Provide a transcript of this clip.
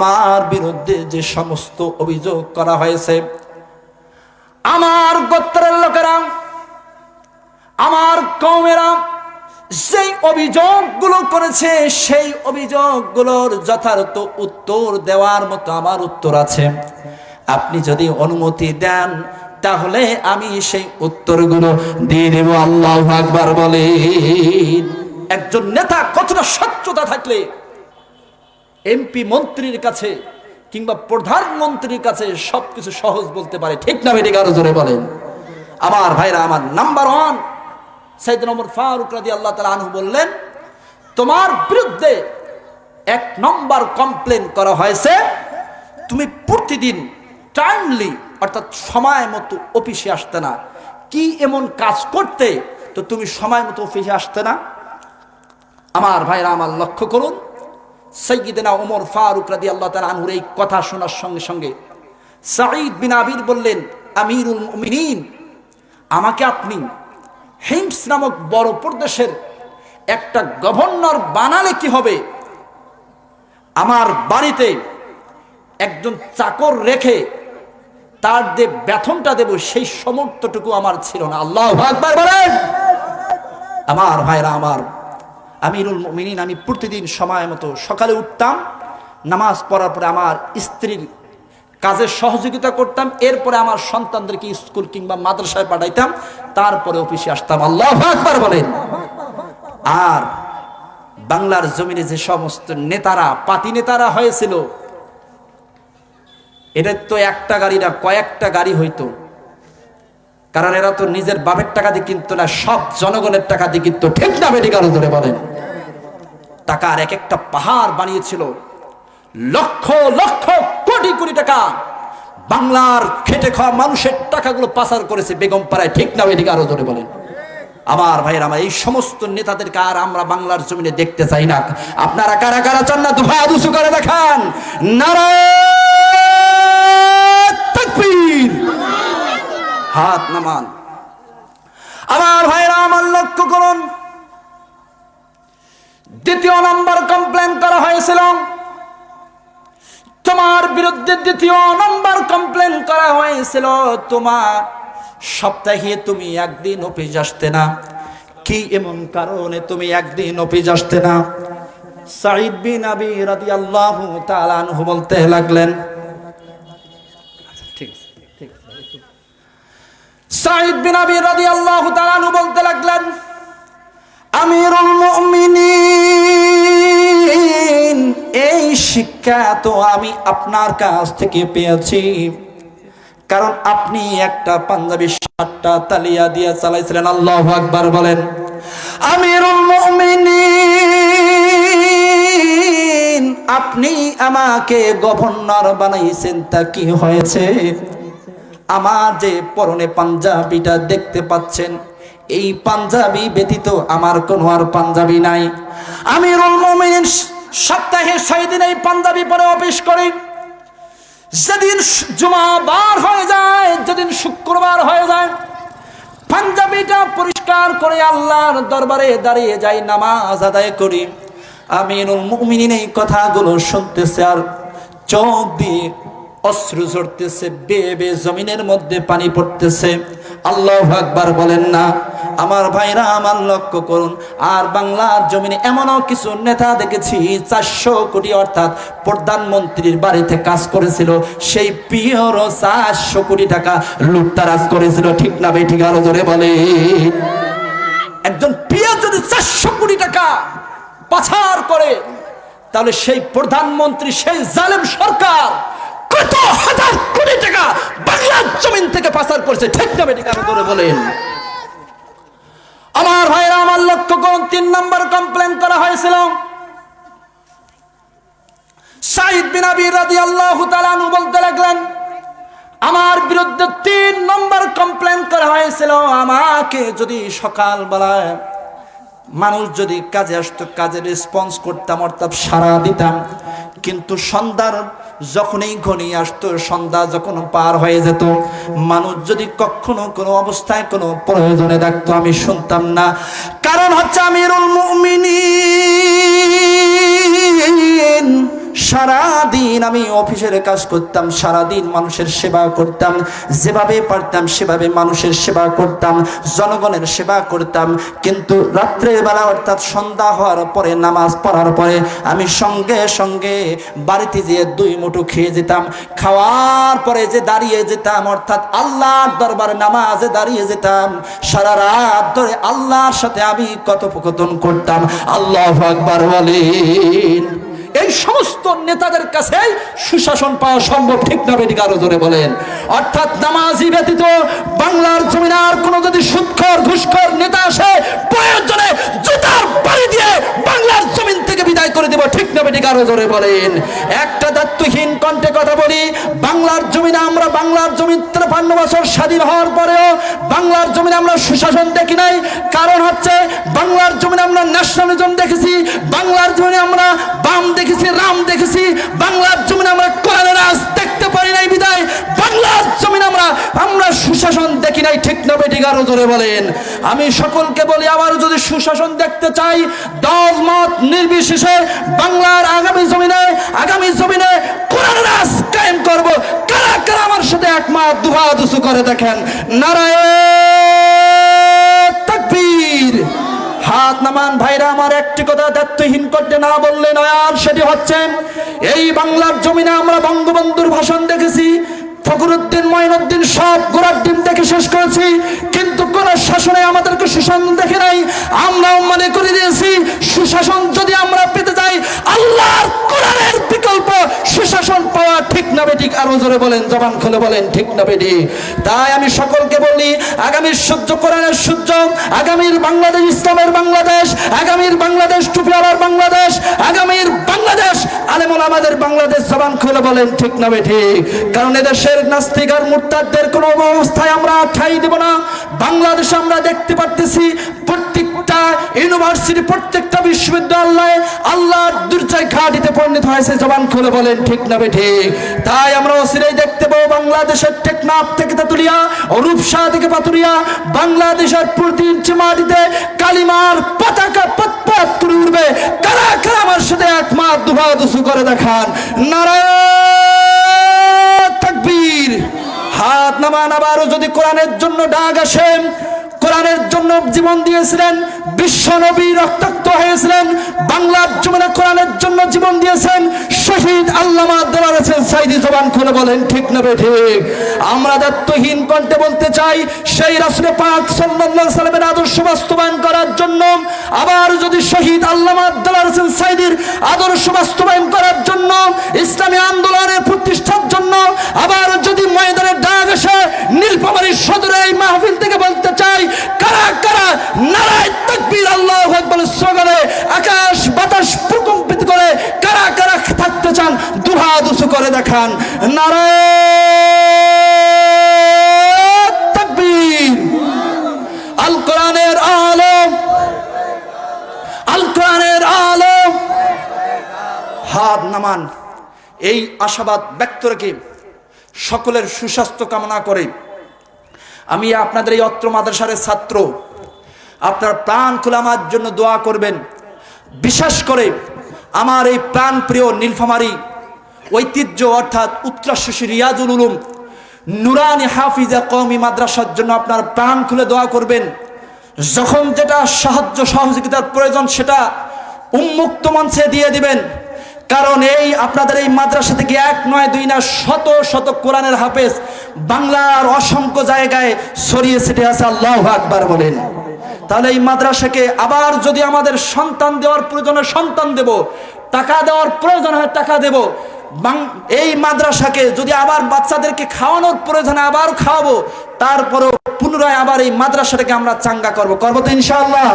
আমার বিরুদ্ধে যে সমস্ত অভিযোগ করা হয়েছে, আমার গোত্রের লোকেরা, আমার কমেরা সেই অভিযোগগুলো করেছে, সেই অভিযোগগুলোর যথার্থ উত্তর দেওয়ার মতো আমার উত্তর আছে। আপনি যদি অনুমতি দেন, তাহলে আমি সেই উত্তরগুলো দিয়ে দেব। আল্লাহ আকবার বলে একজন নেতা কতটা স্বচ্ছতা থাকলে এমপি মন্ত্রীর কাছে কিংবা প্রধানমন্ত্রীর কাছে সবকিছু সহজ বলতে পারে। ঠিক না বেটি আরও জোরে বলেন। আমার ভাইরা আমার number one Saeed number Farooq রাজি আল্লাহ তালা আনহু বললেন, তোমার বিরুদ্ধে এক নম্বর কমপ্লেন করা হয়েছে। তুমি প্রতিদিন টাইমলি অর্থাৎ সময় মতো অফিসে আসতে না। কি এমন কাজ করতে, তো তুমি সময় মতো অফিসে আসতে না? আমার ভাইরা আমার লক্ষ্য করুন। সৈয়দিনা ওমর ফারুক রাদি আল্লাহ তালা আনহুর এই কথা শোনার সঙ্গে সঙ্গে সাঈদ বিন আবির বললেন, আমিরুল মুমিনিন, আমাকে আপনি হিমস নামক বড় প্রদেশের একটা গভর্নর বানালে কি হবে? আমার বাড়িতে একজন চাকর রেখে তার যে বেতনটা দেব, সেই সমর্থটুকু আমার ছিল না। আল্লাহ বলেন। আমার ভাইরা, আমার আমিরুল মিনিন আমি প্রতিদিন সময় মতো সকালে উঠতাম, নামাজ পড়ার পরে আমার স্ত্রীর কাজে সহযোগিতা করতাম, এরপরে আমার সন্তানদেরকে স্কুল কিংবা মাদ্রাসায় পাঠাইতাম, তারপরে অফিসে আসতাম। আল্লাহ আকবার বলেন। আর বাংলার জমিনে যে সমস্ত নেতারা, পাতি নেতারা হয়েছিল, এদের তো একটা গাড়ি না, কয়েকটা গাড়ি হইতো। কারণ এরা তো নিজের বাপের টাকা দিয়ে কিনতো না, সব জনগণের টাকা দিয়ে কিনতো। ঠিক না মেডিকেল ধরে বলেন। টাকার এক একটা পাহাড় বানিয়েছিল। লক্ষ লক্ষ কোটি কোটি টাকা। বাংলার খেটে খাওয়া মানুষের টাকাগুলো পাচার করেছে বেগম পাড়ায়। ঠিক না, এদিকে আরও ধরে বলেন। আমার ভাইয়ের আমার এই সমস্ত নেতাদেরকে আর আমরা বাংলার জমিনে দেখতে চাই না। আপনারা কারা কারা চান না? দুহা দুসু করে দেখান। নারায়ণ হাত নামান। আমার ভাইরা আমার লক্ষ্য করুন। দ্বিতীয় নম্বর কমপ্লেন করা হয়েছিল। তোমার বিরুদ্ধে দ্বিতীয় নম্বর কমপ্লেন করা হয়েছিল। তোমার সপ্তাহে তুমি একদিন অফিস আসতে না। কি এমন কারণে তুমি একদিন অফিস আসতে না? সাইদ বিন আবি রাদিয়াল্লাহু তাআলা আনহু বলতে লাগলেন সাইদ বিন আবি রাদিয়াল্লাহু তাআলা আনহু বলতে লাগলেন আমিরুল মুমিনিন, এই শিক্ষা তো আমি আপনার কাছ থেকে পেয়েছি। কারণ আপনি একটা পাঞ্জাবি সাতটা তালিয়া দিয়ে চালাইছিলেন, আল্লাহ আকবার বলেন। আমিরুল মুমিনিন, আপনি আমাকে গভর্নর বানাইছেন, তা কি হয়েছে? আমার যে পরনে পাঞ্জাবিটা দেখতে পাচ্ছেন এই পাঞ্জাবি ব্যতীত আমার কোনো আর পাঞ্জাবি নাই। আমিরুল মুমিনিন সপ্তাহে ছয় দিন এই পাঞ্জাবি পরে অফিস করি। যেদিন জুমা বার হয়ে যায়, যেদিন শুক্রবার হয়ে যায়, পাঞ্জাবিটা পরিষ্কার করে আল্লাহর দরবারে দাঁড়িয়ে যাই, নামাজ আদায় করি। আমিনুল মুমিনিন এই কথাগুলো শুনতেছে আর চোখ দিয়ে অশ্রু ঝরতেছে, বেয়ে বে জমিনের মধ্যে পানি পড়তেছে। আল্লাহ আকবার বলেন না। আমার ভাইরা আমার লক্ষ্য করুন। আর বাংলার জমিনে এমনও কিছু নেতা দেখেছি, চারশো কোটি অর্থাৎ প্রধানমন্ত্রীর বাড়িতে কাজ করেছিল। সেই পিওরও চারশো কোটি টাকা লুটতারাজ করেছিল। ঠিক না বে ঠিক আরও জোরে বলে। একজন পিও যদি চারশো কোটি টাকা পাচার করে, তাহলে সেই প্রধানমন্ত্রী, সেই জালেম সরকার কত হাজার কোটি টাকা বাংলার জমিন থেকে পাচার করছে। ঠিক না বেটি কারও করে বলেন। আমার ভাইরা আমার লক্ষ্য করুন তিন নম্বর কমপ্লেন করা হয়েছিল। সাইদ বিন আবি রাদিয়াল্লাহু আল্লাহ তালানু বলতে লাগলেন, আমার বিরুদ্ধে তিন নম্বর কমপ্লেন করা হয়েছিল, আমাকে যদি সকালবেলায় মানুষ যদি কাজে আসতো কাজে রেসপন্স করতাম, অর্থাৎ সারা দিতাম। কিন্তু সন্ধ্যার যখনই ঘনিয়ে আসতো, সন্ধ্যা যখন পার হয়ে যেত, মানুষ যদি কখনো কোনো অবস্থায় কোনো প্রয়োজনে ডাকতো আমি শুনতাম না। কারণ হচ্ছে আমি রুল মুমিনিন। সারাদিন আমি অফিসের কাজ করতাম, সারাদিন মানুষের সেবা করতাম, যেভাবে পারতাম সেভাবে মানুষের সেবা করতাম, জনগণের সেবা করতাম। কিন্তু রাত্রের বেলা অর্থাৎ সন্ধ্যা হওয়ার পরে, নামাজ পড়ার পরে আমি সঙ্গে সঙ্গে বাড়িতে যেয়ে দুই মুঠো খেয়ে যেতাম। খাওয়ার পরে যে দাঁড়িয়ে যেতাম, অর্থাৎ আল্লাহর দরবারে নামাজে দাঁড়িয়ে যেতাম। সারা রাত ধরে আল্লাহর সাথে আমি কথোপকথন করতাম। আল্লাহ আকবার বলেন। এই সমস্ত নেতাদের কাছে সুশাসন পাওয়া সম্ভব, ঠিক না বেটি আরও ধরে বলেন। অর্থাৎ নামাজি ব্যতীত বাংলার জমিনার কোনো যদি সুৎখর, ঘুষখর নেতা আসে, প্রয়োজনে জুতার বাড়ি দিয়ে বাংলার জমিন থেকে বিদায় করে দেব ঠিক না বেটিক আরও ধরে বলেন, একটা দায়িত্বহীন কণ্ঠে কথা বলি, বাংলার জমিনে আমরা বাংলার জমি তেপান্ন বছর স্বাধীন হওয়ার পরেও বাংলার জমিনে আমরা সুশাসন দেখি নাই। কারণ হচ্ছে, বাংলার জমিনে আমরা ন্যাশনালিজম দেখেছি, বাংলার জমিনে আমরা বাম দেখেছি, রাম দেখেছি, বাংলার জমিনে আমরা কোরআনের দেখতে পারি নাই বিদায়। বাংলার জমিন আমরা আমরা সুশাসন দেখি নাই, ঠিক না বেটি গারো ধরে বলেন। আমি সকলকে বলি আবার যদি সুশাসন দেখতে চাই, দল, মত নির্বিশেষে বাংলার আগামী জমিনে আগামী জমিনে কোরআনের রাজ কায়েম করব। কারা কারা আমার সাথে একমাত দুহা দুসু করে দেখেন। নারায়ণ! হাত নামান ভাইরা আমার একটি কথা দায়িত্বহীন করতে না বললে নয় আর সেটি হচ্ছে এই বাংলার জমিনে আমরা বঙ্গবন্ধুর ভাষণ দেখেছি, ফখরুদ্দিন, মঈনুদ্দিন সব গোড়ার ডিম দেখে শেষ করেছি, কিন্তু কোন শাসনে আমাদেরকে সুশাসন দেখে নাই, আমরাও মনে করে দিয়েছি, সুশাসন যদি আমরা পেতে যাই আল্লাহর কোরআনের বিকল্প সুশাসন পাওয়া ঠিক না বেঠিক আরও জোরে বলেন, জবান খুলে বলেন, ঠিক না বেটি তাই আমি সকলকে বলি, আগামীর সূর্য কোরআনের সূর্য, আগামীর বাংলাদেশ, ইসলামের বাংলাদেশ, আগামীর বাংলাদেশ, টুপিওয়ালার বাংলাদেশ, আগামীর বাংলাদেশ, আলেমুল আমাদের বাংলাদেশ, জবান খুলে বলেন, ঠিক না বেঠি কারণ এদেশের নাস্তিক আর মুরতাদদের কোনো অবস্থায় আমরা ঠাই দেব না। বাংলাদেশে আমরা দেখতে পারতেছি, প্রত্যেকটা ইউনিভার্সিটি, প্রত্যেকটা বিশ্ববিদ্যালয়ে আল্লাহর দুর্জয় ঘাটিতে পরিণত হয়েছে, জবান খুলে বলেন, ঠিক না বেঠি তাই আমরা অসিরাই দেখতে পাবো বাংলাদেশের টেকনাফ থেকে তেতুলিয়া রূপসা থেকে পাতুরিয়া বাংলাদেশের প্রতি ইঞ্চি মাটিতে কালিমার পতাকা পতপত করে উঠবে। কারা কারা আমার সাথে একমাত দুহা দুসু করে দেখান। নারায়ণ তাকবীর। হাত নামান আবারও যদি কোরআনের জন্য ডাক আসে কোরআনের জন্য জীবন দিয়েছিলেন, বিশ্ব নবী রক্তাক্ত হয়েছিলেন বাংলার জমিনে কোরআনের জন্য জীবন দিয়েছেন, শহীদ আল্লামা দেওয়ার আছেন সাইদি জবান খুলে বলেন, ঠিক না ঠিক? আমরা দায়িত্বহীন কণ্ঠে বলতে চাই, সেই রাসুলে পাক সাল্লাল্লাহু সাল্লামের আদর্শ বাস্তবায়ন করার জন্য, আবার যদি শহীদ আল্লামা দেওয়ার আছেন সাইদির আদর্শ বাস্তবায়ন করার জন্য, ইসলামী আন্দোলনের প্রতিষ্ঠার জন্য, আবার যদি ময়দানের ডাক আসে নীলফামারীর সদরে এই মাহফিল থেকে বলতে চাই কারা কারা নারায় তাকবীর আল্লাহু আকবার স্লোগানে আকাশ বাতাস প্রকম্পিত করে কারা কারা থাকতে চান দুহা দুসু করে দেখান নারায় তাকবীর। আল কোরআনের আলম। আল কোরআনের আলম। হাত নামান। এই আশাবাদ ব্যক্ত রেখে সকলের সুস্বাস্থ্য কামনা করে আমি আপনাদের এই অত্র মাদ্রাসার ছাত্র। আপনার প্রাণ খুলে আমার জন্য দোয়া করবেন। বিশেষ করে আমার এই প্রাণ প্রিয় নীলফামারি ঐতিহ্য অর্থাৎ উত্তরাশী রিয়াজুল উলুম। নুরানি হাফিজা কওমি মাদ্রাসার জন্য আপনার প্রাণ খুলে দোয়া করবেন। যখন যেটা সাহায্য সহযোগিতার প্রয়োজন সেটা উন্মুক্ত মঞ্চে দিয়ে দিবেন। কারণ এই আপনাদের এই মাদ্রাসা থেকে এক নয় দুই না শত শত কোরআনের হাফেজ বাংলার অসংখ্য জায়গায় ছড়িয়ে ছিটে আছে, আল্লাহ আকবার বলেন। তাহলে এই মাদ্রাসাকে আবার যদি আমাদের সন্তান দেওয়ার প্রয়োজনে সন্তান দেব, টাকা দেওয়ার প্রয়োজন হয় টাকা দেব এই মাদ্রাসাকে যদি আবার বাচ্চাদেরকে খাওয়ানোর প্রয়োজনে আবার খাওয়াবো, তারপরেও পুনরায় আবার এই মাদ্রাসাটাকে আমরা চাঙ্গা করব। করব তো ইনশাআল্লাহ।